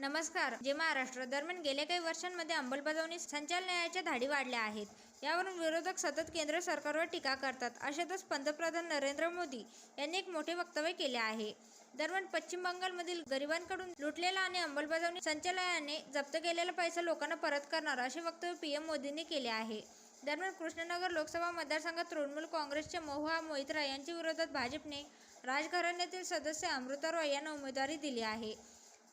नमस्कार. जे महाराष्ट्र दरम्यान गेल्या काही वर्षांमध्ये अंमलबजावणी संचालनालयाच्या धाडी वाढल्या आहेत. यावरून विरोधक सतत केंद्र सरकारवर टीका करतात अशातच पंतप्रधान नरेंद्र मोदी यांनी एक मोठे वक्तव्य केले आहे. दरम्यान पश्चिम बंगालमधील गरिबांकडून लुटलेला आणि अंमलबजावणी संचालनालयाने जप्त केलेला पैसा लोकांना परत करणार असे वक्तव्य पीएम मोदींनी केले आहे. दरम्यान कृष्णनगर लोकसभा मतदारसंघात तृणमूल काँग्रेसच्या मोहा मोहित्रा यांच्या विरोधात भाजपने राजघराण्यातील सदस्य अमृता रॉय यांना उमेदवारी दिली आहे.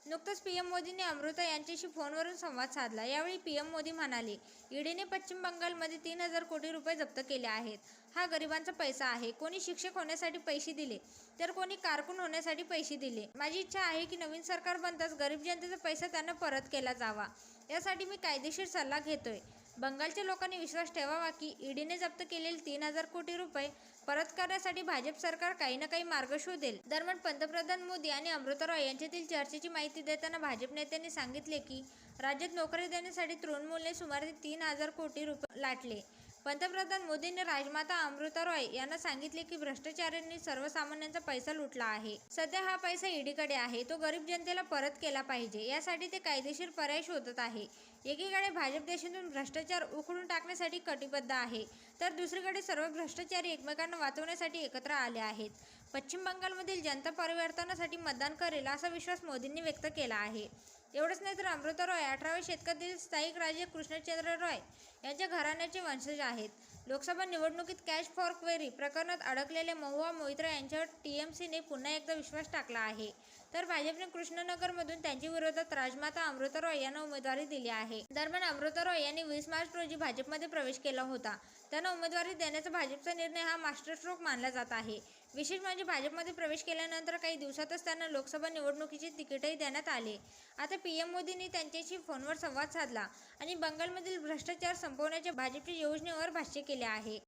नुकतंच पी एम मोदींनी अमृता यांच्याशी फोनवरून संवाद साधला. यावेळी पी एम मोदी म्हणाले ईडीने पश्चिम बंगालमध्ये तीन हजार कोटी रुपये जप्त केले आहेत. हा गरिबांचा पैसा आहे. कोणी शिक्षक होण्यासाठी पैसे दिले तर कोणी कारकून होण्यासाठी पैसे दिले. माझी इच्छा आहे की नवीन सरकार बनताच गरीब जनतेचा पैसा त्यांना परत केला जावा. यासाठी मी कायदेशीर सल्ला घेतोय. बंगालच्या लोकांनी विश्वास ठेवावा की ईडीने जप्त केलेले तीन हजार कोटी रुपये परत करण्यासाठी भाजप सरकार काही ना काही मार्ग शोधेल. दरम्यान पंतप्रधान मोदी आणि अमृता रॉय यांच्यातील चर्चेची माहिती देताना भाजप नेत्यांनी सांगितले की राज्यात नोकरी देण्यासाठी तृणमूलने सुमारे तीन हजार कोटी रुपये लाटले. पंतप्रधान मोदींनी राजमाता अमृता रॉय यांना सांगितले की भ्रष्टाचाऱ्यांनी सर्वसामान्यांचा पैसा लुटला आहे. सध्या हा पैसा ईडीकडे आहे. तो गरीब जनतेला परत केला पाहिजे. यासाठी ते कायदेशीर पर्याय शोधत आहे. एकीकडे भाजप देशातून भ्रष्टाचार उखडून टाकण्यासाठी कटिबद्ध आहे तर दुसरीकडे सर्व भ्रष्टाचारी एकमेकांना वाचवण्यासाठी एकत्र आले आहेत. पश्चिम बंगालमधील जनता परिवर्तनासाठी मतदान करेल असा विश्वास मोदींनी व्यक्त केला आहे. एवढंच नाही तर अमृता रॉय अठराव्या शतकातील स्थायिक राजे कृष्णचंद्र रॉय यांच्या घराण्याचे वंशज आहेत. लोकसभा निवडणुकीत कॅश फॉर क्वेरी प्रकरणात अडकलेल्या महुआ मोहित्रा यांच्यावर टी एम सीने पुन्हा एकदा विश्वास टाकला आहे. तर भाजपने कृष्णनगरमधून त्यांच्या विरोधात राजमाता अमृता रॉय यांना उमेदवारी दिली आहे. दरम्यान अमृता रॉय यांनी वीस मार्च रोजी भाजपमध्ये प्रवेश केला होता. त्यांना उमेदवारी देण्याचा भाजपचा निर्णय हा मास्टरस्ट्रोक मानला जात आहे. विशेष म्हणजे भाजपमध्ये प्रवेश केल्यानंतर काही दिवसातच त्यांना लोकसभा निवडणुकीचे तिकीटही देण्यात आले. आता पी एम मोदींनी त्यांच्याशी फोनवर संवाद साधला आणि बंगालमधील भ्रष्टाचार संपवण्याच्या भाजपच्या योजनेवर भाष्य केले आहे.